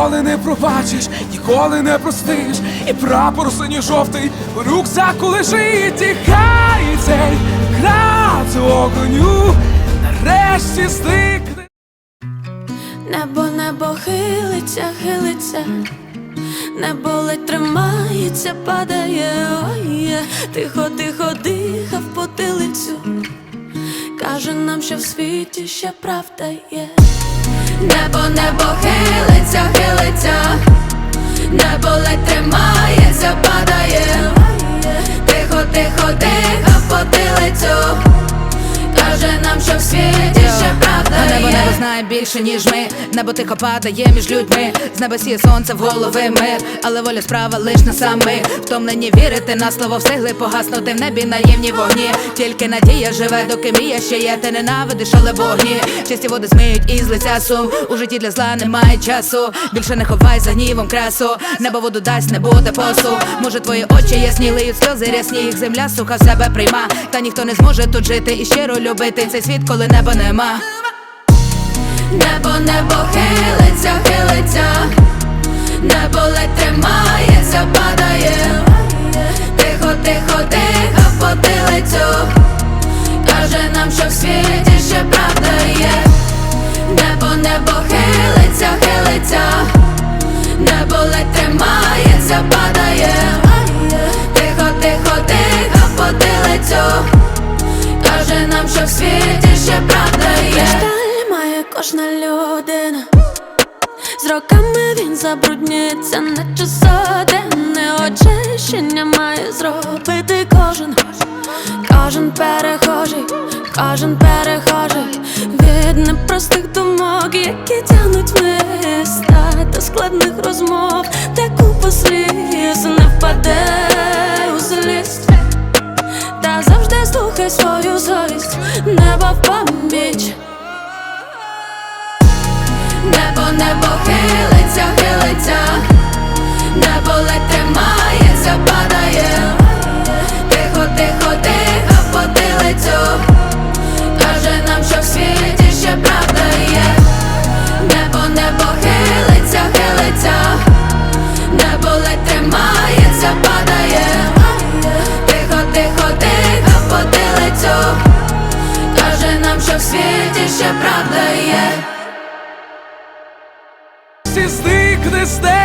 ніколи не пробачиш, ніколи не простиш, і прапор синьо жовтий у рюкзаку лежить, і хай цей град огоню нарешті стикне. Небо, небо хилиться, хилиться, небо ледь тримається, падає, ой, тихо, тихо дихав потилицю. Каже нам, що в світі ще правда є. Небо, небо хилиться, хилиться, небо ледь тримається, знає більше, ніж ми. Небо тихо падає між людьми. З неба сіє сонце в голови мир, але воля справа лиш на сами. Втомлені вірити на слово встигли погаснути в небі наївні вогні. Тільки надія живе, доки мрія ще є. Ти ненавидиш, але вогні. Чисті води змиють із лиця сум. У житті для зла немає часу. Більше не ховай за гнівом красу. Небо воду дасть, не буде посу. Може, твої очі ясні лиють сльози рясні, їх земля суха в себе прийма. Та ніхто не зможе тут жити і щиро любити цей світ, коли неба нема. Небо, хилиться, хилиться, небо ледь тримається, падає, тихо, тихо, тихо потилицю, каже нам, що в світі ще правда є. Небо, небо хилиться, хилиться, небо ледь тримається, падає, тихо, тихо, тихо потилицю, каже нам, що в світі людина. З роками він забруднюється, наче сотенне очищення має зробити кожен, кожен перехожий, кожен перехожий від непростих думок, які тягнуть вниз та складних розмов, де купа сліз не впаде у злість. Та завжди слухай свою совість, небо в пам'ять. Небо, хилиться, хилиться, небо ледь тримається, падає, тихо, тихо, тихо потилицю, каже нам, що в світі ще правда є. Небо, небо хилиться, хилиться, небо ледь тримається, падає, тихо, тихо, тихо потилицю, каже нам, що в світі ще правда є. Зникне з